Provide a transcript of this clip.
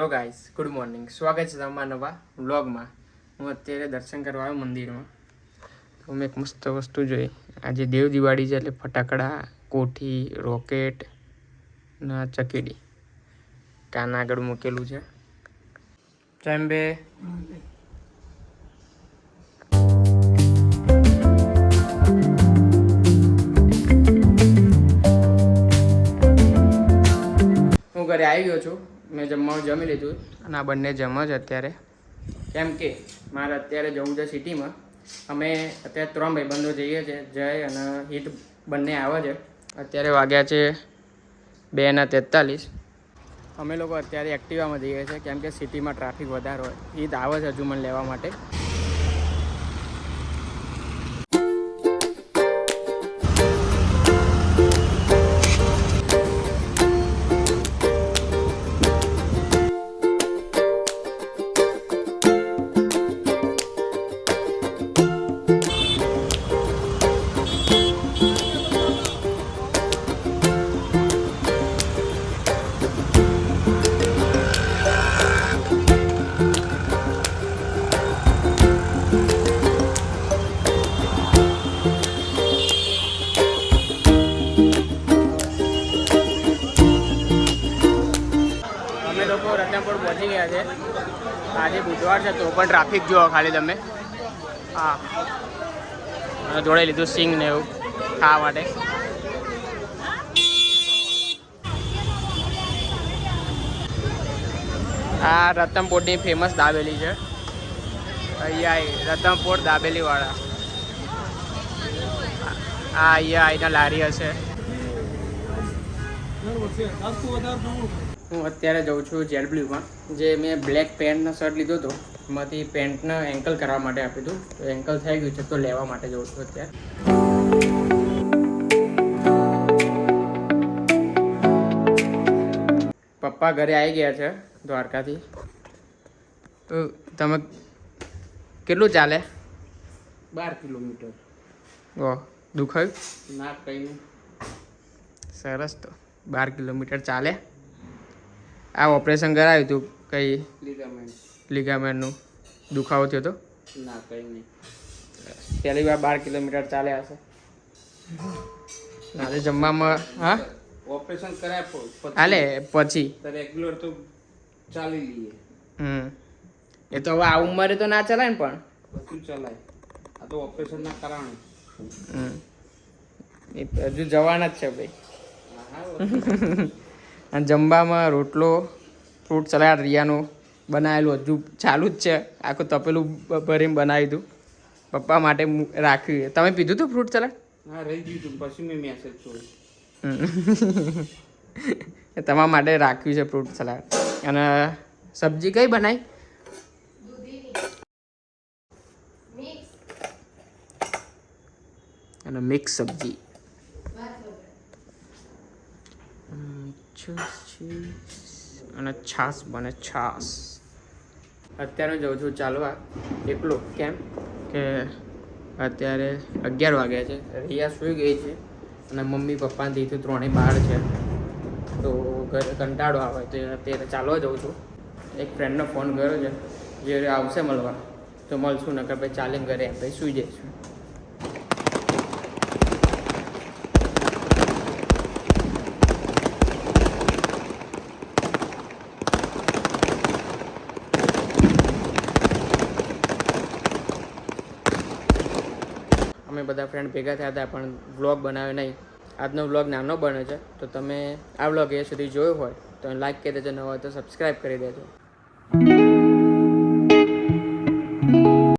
Hello guys good morning સ્વાગત છે તમારા નવા વ્લોગમાં. હું અત્યારે દર્શન કરવા આવ્યો મંદિરમાં. તો મેં એક મસ્ત વસ્તુ જોઈ. આજે દેવ દિવાળી છે એટલે ફટાકડા, કોઠી, રોકેટ ના ચકેડી. કાના આગળ મૂકેલું છે. ચંબે હું ઘરે આવી ગયો છું. મેં જમવાનું જમી લીધું. અને આ બંને જમ જ અત્યારે. કેમ કે મારે અત્યારે જવું છે સિટીમાં. અમે અત્યારે ત્રણ ભાઈબંધો જઈએ છીએ જય અને હિત બંને આવે છે. અત્યારે વાગ્યા છે બે ને તેતાલીસ. અમે લોકો અત્યારે એક્ટિવામાં જઈએ છીએ કેમ કે સિટીમાં ટ્રાફિક વધારે હોય. હિત આવે છે હજુ મને લેવા માટે. રતનપુર પહોંચી ગયા છે. આજે બુધવાર છે, તો પણ ટ્રાફિક જુઓ ખાલી તમે. હા. અને જોડે લીધું સિંગ ને એવું, ખાવા માટે. આ રતનપોરની ફેમસ દાબેલી છે. અહીંયા રતનપોળ દાબેલીવાળા. આ અહીંયા અહીંના લારી હશે હું અત્યારે જઉં છું જેલ બ્લ્યુમાં જે મેં બ્લેક પેન્ટનો શર્ટ લીધો હતો એમાંથી પેન્ટને એન્કલ કરવા માટે આપ્યું હતું. તો એન્કલ થઈ ગયું છે તો લેવા માટે જઉં છું અત્યારે. પપ્પા ઘરે આવી ગયા છે દ્વારકાથી. તો તમે કેટલું ચાલે? બાર કિલોમીટર. ઓ દુખાયું? ના કઈ સરસ તો. બાર કિલોમીટર ચાલે? આ ઓપરેશન કરાવ્યું હતું કઈ લિગામેન્ટ લિગામેન્ટનું દુખાવો થયો હતો ના કઈ નહીં પહેલી વાર બાર કિલોમીટર ચાલે હશે આજે જમવામાં હા? ઓપરેશન કરાય હાલે પછી. તો રેગ્યુલર તો ચાલી લઈએ. હમ. એ તો હવે આ ઉંમરે તો ના ચલાય ને પણ? બધું ચલાય. આ તો ઓપરેશન ના કારણે. હમ. એ હજુ જવાના જ છે ભાઈ. અને જમવામાં રોટલો ફ્રૂટ સલાડ રિયાનું બનાવેલું હજુ ચાલુ જ છે. આખું તપેલું ભરીને બનાવી દીધું પપ્પા માટે રાખ્યું તમે પીધું હતું ફ્રૂટ સલાડ? હા રહી ગયું હતું. પછી મેં મેસેજ જોયો. એ તમારા માટે રાખ્યું છે ફ્રૂટ સલાડ. અને સબ્જી કઈ બનાવી અને મિક્સ સબ્જી. હમ, છાશ અને છાશ બને છાશ અત્યારે જાઉં છું ચાલવા એકલો. કેમ? કે અત્યારે અગિયાર વાગ્યા છે. રિયા સૂઈ ગઈ છે અને મમ્મી પપ્પા દીધું ત્રણેય બહાર છે. તો ઘરે કંટાળો આવે તો અત્યારે ચાલવા જઉં છું. એક ફ્રેન્ડનો ફોન કર્યો છે જે આવશે મળવા. તો મળશું નકર પછી ચાલીને ઘરે આપણે સૂઈ જઈશું. અમે બધા ફ્રેન્ડ ભેગા થયા હતા, પણ વ્લોગ બનાવ્યો નહીં. આજનો વ્લોગ નાનો બને છે, તો તમે આ વ્લોગ એ સુધી જોયો હોય, તો લાઈક કરી દેજો ન હોય તો સબસ્ક્રાઈબ કરી દેજો.